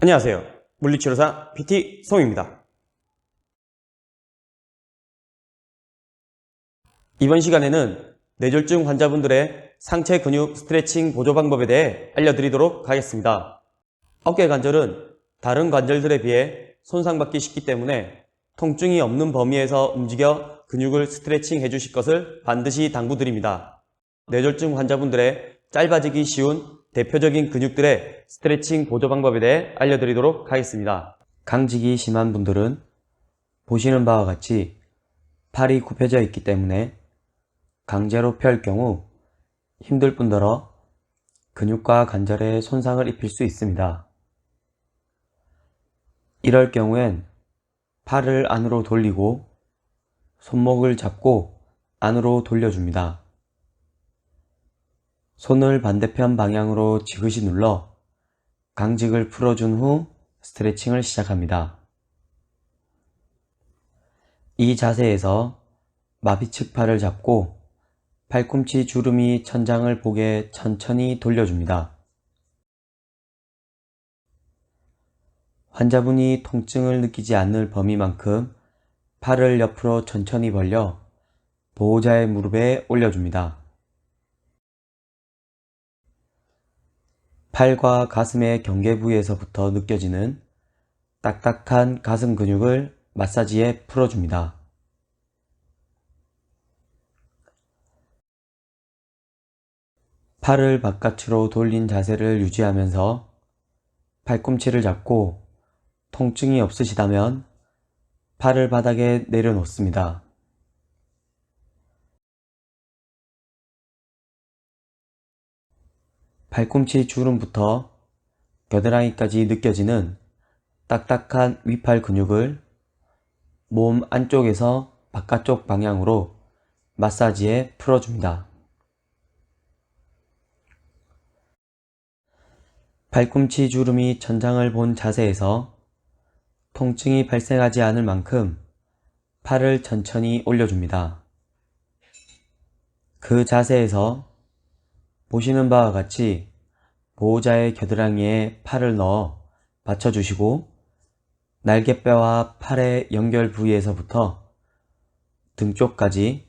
안녕하세요. 물리치료사 PT 송입니다. 이번 시간에는 뇌졸중 환자분들의 상체 근육 스트레칭 보조 방법에 대해 알려드리도록 하겠습니다. 어깨 관절은 다른 관절들에 비해 손상받기 쉽기 때문에 통증이 없는 범위에서 움직여 근육을 스트레칭 해주실 것을 반드시 당부드립니다. 뇌졸중 환자분들의 짧아지기 쉬운 대표적인 근육들의 스트레칭 보조 방법에 대해 알려드리도록 하겠습니다. 강직이 심한 분들은 보시는 바와 같이 팔이 굽혀져 있기 때문에 강제로 펼 경우 힘들 뿐더러 근육과 관절에 손상을 입힐 수 있습니다. 이럴 경우엔 팔을 안으로 돌리고 손목을 잡고 안으로 돌려줍니다. 손을 반대편 방향으로 지그시 눌러 강직을 풀어준 후 스트레칭을 시작합니다. 이 자세에서 마비 측 팔을 잡고 팔꿈치 주름이 천장을 보게 천천히 돌려줍니다. 환자분이 통증을 느끼지 않을 범위만큼 팔을 옆으로 천천히 벌려 보호자의 무릎에 올려줍니다. 팔과 가슴의 경계 부위에서부터 느껴지는 딱딱한 가슴 근육을 마사지에 풀어줍니다. 팔을 바깥으로 돌린 자세를 유지하면서 팔꿈치를 잡고 통증이 없으시다면 팔을 바닥에 내려놓습니다. 팔꿈치 주름부터 겨드랑이까지 느껴지는 딱딱한 위팔 근육을 몸 안쪽에서 바깥쪽 방향으로 마사지에 풀어줍니다. 팔꿈치 주름이 천장을 본 자세에서 통증이 발생하지 않을 만큼 팔을 천천히 올려줍니다. 그 자세에서 보시는 바와 같이 보호자의 겨드랑이에 팔을 넣어 받쳐주시고 날개뼈와 팔의 연결 부위에서부터 등 쪽까지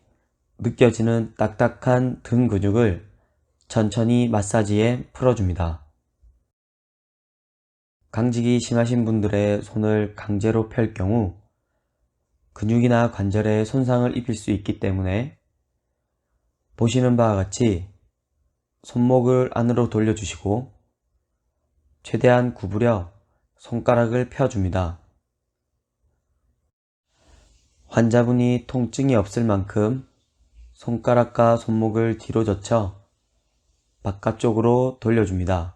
느껴지는 딱딱한 등 근육을 천천히 마사지에 풀어줍니다. 강직이 심하신 분들의 손을 강제로 펼 경우 근육이나 관절에 손상을 입힐 수 있기 때문에 보시는 바와 같이 손목을 안으로 돌려주시고 최대한 구부려 손가락을 펴줍니다. 환자분이 통증이 없을 만큼 손가락과 손목을 뒤로 젖혀 바깥쪽으로 돌려줍니다.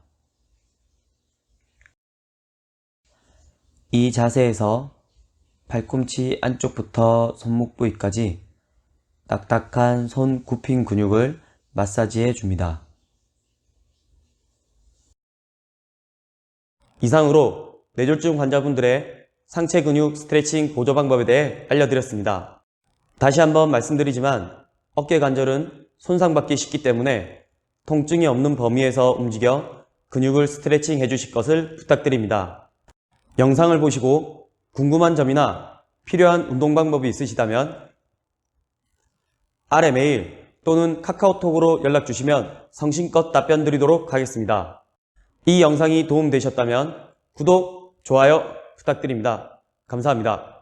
이 자세에서 팔꿈치 안쪽부터 손목 부위까지 딱딱한 손 굽힌 근육을 마사지해 줍니다. 이상으로 뇌졸중 환자분들의 상체 근육 스트레칭 보조 방법에 대해 알려드렸습니다. 다시 한번 말씀드리지만 어깨 관절은 손상받기 쉽기 때문에 통증이 없는 범위에서 움직여 근육을 스트레칭 해주실 것을 부탁드립니다. 영상을 보시고 궁금한 점이나 필요한 운동 방법이 있으시다면 아래 메일 또는 카카오톡으로 연락 주시면 성심껏 답변 드리도록 하겠습니다. 이 영상이 도움되셨다면 구독, 좋아요 부탁드립니다. 감사합니다.